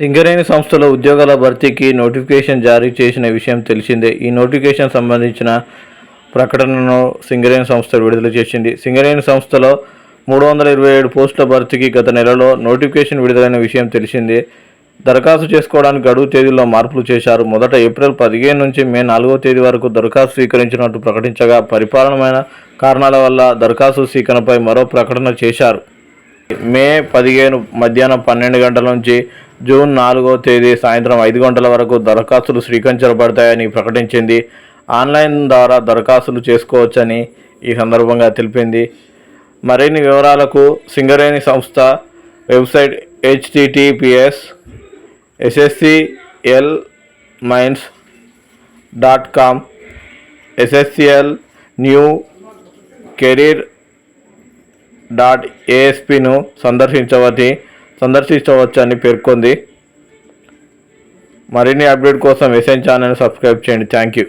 సింగరేణి సంస్థలో ఉద్యోగాల భర్తీకి నోటిఫికేషన్ జారీ చేసిన విషయం తెలిసిందే. ఈ నోటిఫికేషన్ సంబంధించిన ప్రకటనను సింగరేణి సంస్థ విడుదల చేసింది. సింగరేణి సంస్థలో మూడు వందల ఇరవై ఏడు పోస్టుల భర్తీకి గత నెలలో నోటిఫికేషన్ విడుదలైన విషయం తెలిసిందే. దరఖాస్తు చేసుకోవడానికి గడువు తేదీలో మార్పులు చేశారు. మొదట ఏప్రిల్ పదిహేను నుంచి మే నాలుగో తేదీ వరకు దరఖాస్తు స్వీకరించినట్టు ప్రకటించగా పరిపాలనమైన కారణాల వల్ల దరఖాస్తు స్వీకరణపై మరో ప్రకటన చేశారు. మే పదిహేను మధ్యాహ్నం పన్నెండు గంటల నుంచి జూన్ నాలుగో తేదీ సాయంత్రం ఐదు గంటల వరకు దరఖాస్తులు స్వీకరించబడతాయని ప్రకటించింది. ఆన్లైన్ ద్వారా దరఖాస్తులు చేసుకోవచ్చని ఈ సందర్భంగా తెలిపింది. మరిన్ని వివరాలకు సింగరేణి సంస్థ website HTTPS SSCL mines dot com SSCL new career dot ఏఎస్పిను సందర్శించవతి. సందర్శించవచ్చని పేర్కొంది. మరిన్ని అప్డేట్ కోసం ఎస్ఎన్ ఛానల్ సబ్స్క్రైబ్ చేయండి. Thank you